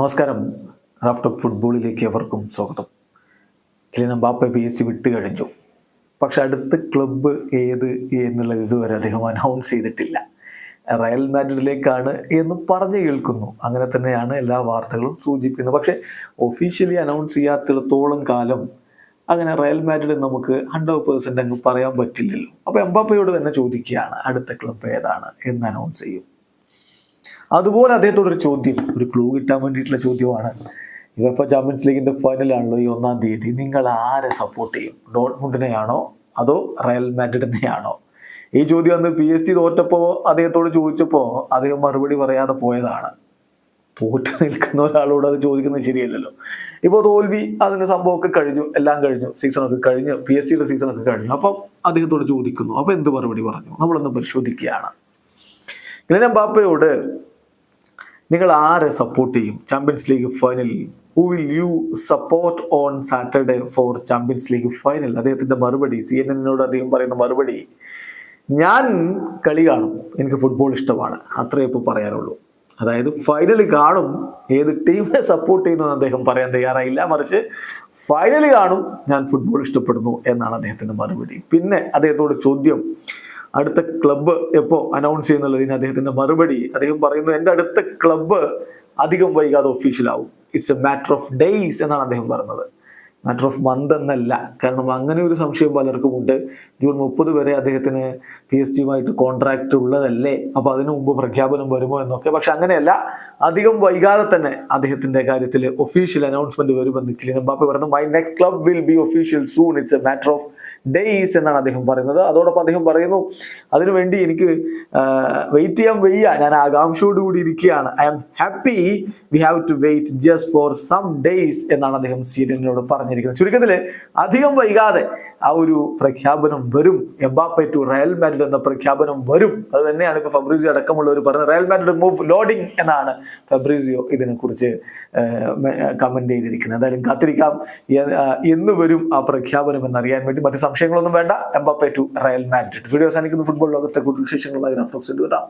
നമസ്കാരം. Raf talk ഫുട്ബോളിലേക്ക് എവർക്കും സ്വാഗതം. കിലിന ബാപ്പ പി എസ് സി വിട്ട് കഴിഞ്ഞു. പക്ഷെ അടുത്ത ക്ലബ്ബ് ഏത് എന്നുള്ളത് ഇതുവരെ അദ്ദേഹം അനൗൺസ് ചെയ്തിട്ടില്ല. റയൽ മാഡ്രിഡിലേക്കാണ് എന്ന് പറഞ്ഞു കേൾക്കുന്നു. അങ്ങനെ തന്നെയാണ് എല്ലാ വാർത്തകളും സൂചിപ്പിക്കുന്നത്. പക്ഷെ ഒഫീഷ്യലി അനൗൺസ് ചെയ്യാത്തിടത്തോളം കാലം അങ്ങനെ റയൽ മാഡ്രിഡ് നമുക്ക് ഹൺഡ്രഡ് പേഴ്സന്റ് അങ്ങ് പറയാൻ പറ്റില്ലല്ലോ. അപ്പോൾ എംബാപ്പയോട് തന്നെ ചോദിക്കുകയാണ് അടുത്ത ക്ലബ്ബ് ഏതാണ് എന്ന് അനൗൺസ് ചെയ്യും. അതുപോലെ അദ്ദേഹത്തോടൊരു ചോദ്യം ഒരു ക്ലൂ കിട്ടാൻ വേണ്ടിയിട്ടുള്ള ചോദ്യമാണ്. യുഎഫ ചാമ്പ്യൻസ് ലീഗിന്റെ ഫൈനലാണല്ലോ ഈ ഒന്നാം തീയതി. നിങ്ങൾ ആരെ സപ്പോർട്ട് ചെയ്യും? ഡോട്ട്മുണ്ടിനെയാണോ അതോ റയൽ മാഡ്രിഡിനെയാണോ? ഈ ചോദ്യം അന്ന് പി എസ് സി തോറ്റപ്പോൾ അദ്ദേഹത്തോട് ചോദിച്ചപ്പോൾ അദ്ദേഹം മറുപടി പറയാതെ പോയതാണ്. തോറ്റ് നിൽക്കുന്ന ഒരാളോട് അത് ചോദിക്കുന്നത് ശരിയല്ലല്ലോ. ഇപ്പോൾ തോൽവി അതിന്റെ സംഭവമൊക്കെ കഴിഞ്ഞു എല്ലാം കഴിഞ്ഞു. സീസണൊക്കെ കഴിഞ്ഞു പി എസ് സിയുടെ സീസണൊക്കെ കഴിഞ്ഞു. അപ്പം അദ്ദേഹത്തോട് ചോദിക്കുന്നു അപ്പം എന്ത് മറുപടി പറഞ്ഞു? നമ്മളൊന്ന് പരിശോധിക്കുകയാണ്. ഇങ്ങനെ ബാപ്പയോട് നിങ്ങൾ ആരെ സപ്പോർട്ട് ചെയ്യും? ചാമ്പ്യൻസ് ലീഗ് ഫൈനലിൽ who will you support on Saturday for champions league final അദ്ദേഹത്തിന്റെ മറുപടി സി എൻ എന്നിനോട് അദ്ദേഹം പറയുന്ന മറുപടി ഞാൻ കളി കാണും. എനിക്ക് ഫുട്ബോൾ ഇഷ്ടമാണ്. അത്രയേ ഇപ്പോൾ പറയാനുള്ളൂ. അതായത് ഫൈനൽ കാണും. ഏത് ടീമിനെ സപ്പോർട്ട് ചെയ്യുന്നു അദ്ദേഹം പറയാൻ തയ്യാറായില്ല. മറിച്ച് ഫൈനൽ കാണും. ഞാൻ ഫുട്ബോൾ ഇഷ്ടപ്പെടുന്നു എന്നാണ് അദ്ദേഹത്തിന്റെ മറുപടി. പിന്നെ അദ്ദേഹത്തോട് ചോദ്യം അടുത്ത ക്ലബ്ബ് എപ്പോ അനൗൺസ് ചെയ്യുന്നുള്ളതിന് അദ്ദേഹത്തിന്റെ മറുപടി. അദ്ദേഹം പറയുന്നു എന്റെ അടുത്ത ക്ലബ്ബ് അധികം വൈകാതെ official ഒഫീഷ്യലാവും it's a matter of days എന്നാണ് അദ്ദേഹം പറഞ്ഞത്. മാറ്റർ ഓഫ് മന്ത് എന്നല്ല. കാരണം അങ്ങനെ ഒരു സംശയം പലർക്കും ഉണ്ട് ജൂൺ മുപ്പത് വരെ അദ്ദേഹത്തിന് പി എസ് ജിയുമായിട്ട് കോൺട്രാക്ട് ഉള്ളതല്ലേ? അപ്പോൾ അതിനു മുമ്പ് പ്രഖ്യാപനം വരുമോ എന്നൊക്കെ. പക്ഷെ അങ്ങനെയല്ല. അധികം വൈകാതെ തന്നെ അദ്ദേഹത്തിന്റെ കാര്യത്തിൽ ഒഫീഷ്യൽ അനൗൺസ്മെന്റ് വരുമെന്ന് കിലിൻ പറഞ്ഞു. My next club will be official soon it's a matter of days എന്നാണ് അദ്ദേഹം പറയുന്നത്. അതോടൊപ്പം അദ്ദേഹം പറയുന്നു അതിനുവേണ്ടി എനിക്ക് വെയിറ്റ് ചെയ്യാൻ വയ്യ. ഞാൻ ആകാംക്ഷയോട് കൂടി ഇരിക്കുകയാണ്. I am happy we have to wait just for some days എന്നാണ് അദ്ദേഹം സീരിയലിനോട് പറഞ്ഞിരിക്കുന്നത്. ചുരുക്കത്തിൽ അധികം വൈകാതെ ആ ഒരു പ്രഖ്യാപനം വരും. എംബാപ്പെ ടു റയൽ മാഡ്രിഡ് എന്ന പ്രഖ്യാപനം വരും. അത് തന്നെയാണ് ഇപ്പൊ ഫബ്രീസിയോ അടക്കമുള്ളവർ പറഞ്ഞത്. റയൽ മാഡ്രിഡ് മൂവ് ലോഡിംഗ് എന്നാണ് ഫെബ്രൂസിയോ ഇതിനെ കുറിച്ച് കമന്റ് ചെയ്തിരിക്കുന്നത്. എന്തായാലും കാത്തിരിക്കാം. എന്ന് വരും ആ പ്രഖ്യാപനം എന്നറിയാൻ വേണ്ടി. മറ്റു സംശയങ്ങളൊന്നും വേണ്ട. Mbappe to Real Madrid. Video സാധിക്കുന്ന ഫുട്ബോൾ ലോകത്തെ കൂടുതൽ വിശേഷങ്ങളുമായി റഫ്ലോക്സ് എത്താം.